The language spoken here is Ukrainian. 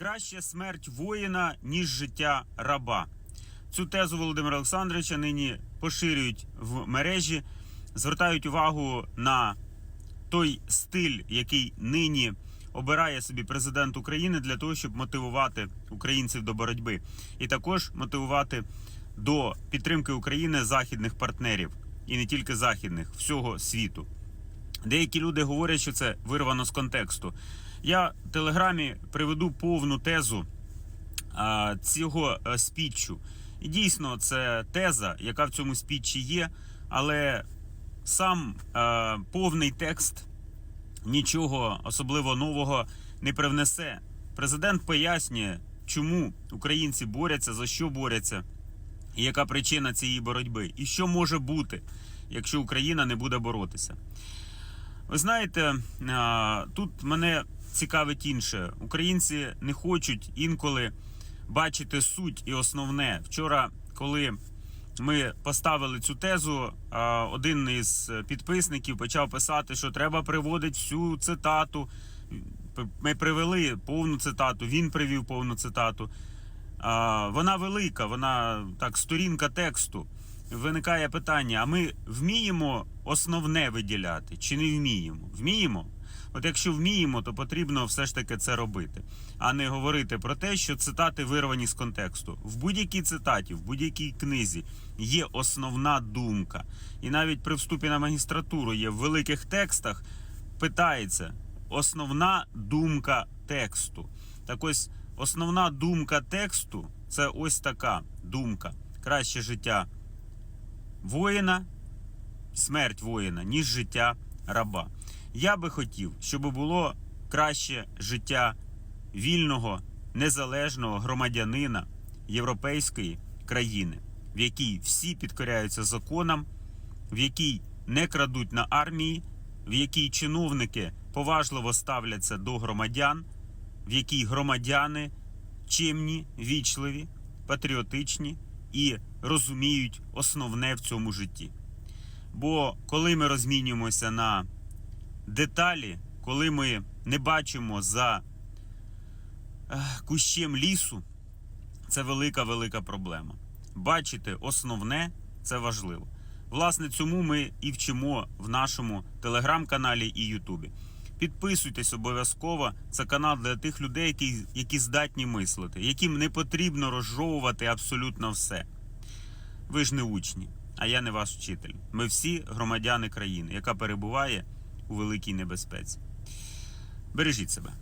Краще смерть воїна, ніж життя раба. Цю тезу Володимира Олександровича нині поширюють в мережі, звертають увагу на той стиль, який нині обирає собі президент України для того, щоб мотивувати українців до боротьби, і також мотивувати до підтримки України західних партнерів і не тільки західних, всього світу. Деякі люди говорять, що це вирвано з контексту. Я в телеграмі приведу повну тезу а, цього е, спіччю. І дійсно, це теза, яка в цьому спіччі є, але сам е, повний текст нічого особливо нового не привнесе. Президент пояснює, чому українці борються, за що борються, і яка причина цієї боротьби, і що може бути, якщо Україна не буде боротися. Ви знаєте, тут мене цікавить інше. Українці не хочуть інколи бачити суть і основне. Вчора, коли ми поставили цю тезу, один із підписників почав писати, що треба приводити всю цитату. Ми привели повну цитату, він привів повну цитату. Вона велика, вона так, сторінка тексту. Виникає питання: а ми вміємо основне виділяти чи не вміємо? Вміємо? От якщо вміємо, то потрібно все ж таки це робити, а не говорити про те, що цитати вирвані з контексту. В будь-якій цитаті, в будь-якій книзі є основна думка. І навіть при вступі на магістратуру є в великих текстах питається основна думка тексту. Так ось основна думка тексту це ось така думка: краще життя воїна, смерть воїна, ніж життя раба. Я би хотів, щоб було краще життя вільного, незалежного громадянина європейської країни, в якій всі підкоряються законам, в якій не крадуть на армії, в якій чиновники поважливо ставляться до громадян, в якій громадяни чемні, вічливі, патріотичні і розуміють основне в цьому житті. Бо коли ми розмінюємося на деталі, коли ми не бачимо за кущем лісу, це велика велика проблема. Бачити основне це важливо. Власне, цьому ми і вчимо в нашому телеграм-каналі і Ютубі. Підписуйтесь обов'язково. Це канал для тих людей, які, які здатні мислити, яким не потрібно розжовувати абсолютно все. Ви ж не учні, а я не ваш вчитель. Ми всі громадяни країни, яка перебуває у великій небезпеці. Бережіть себе.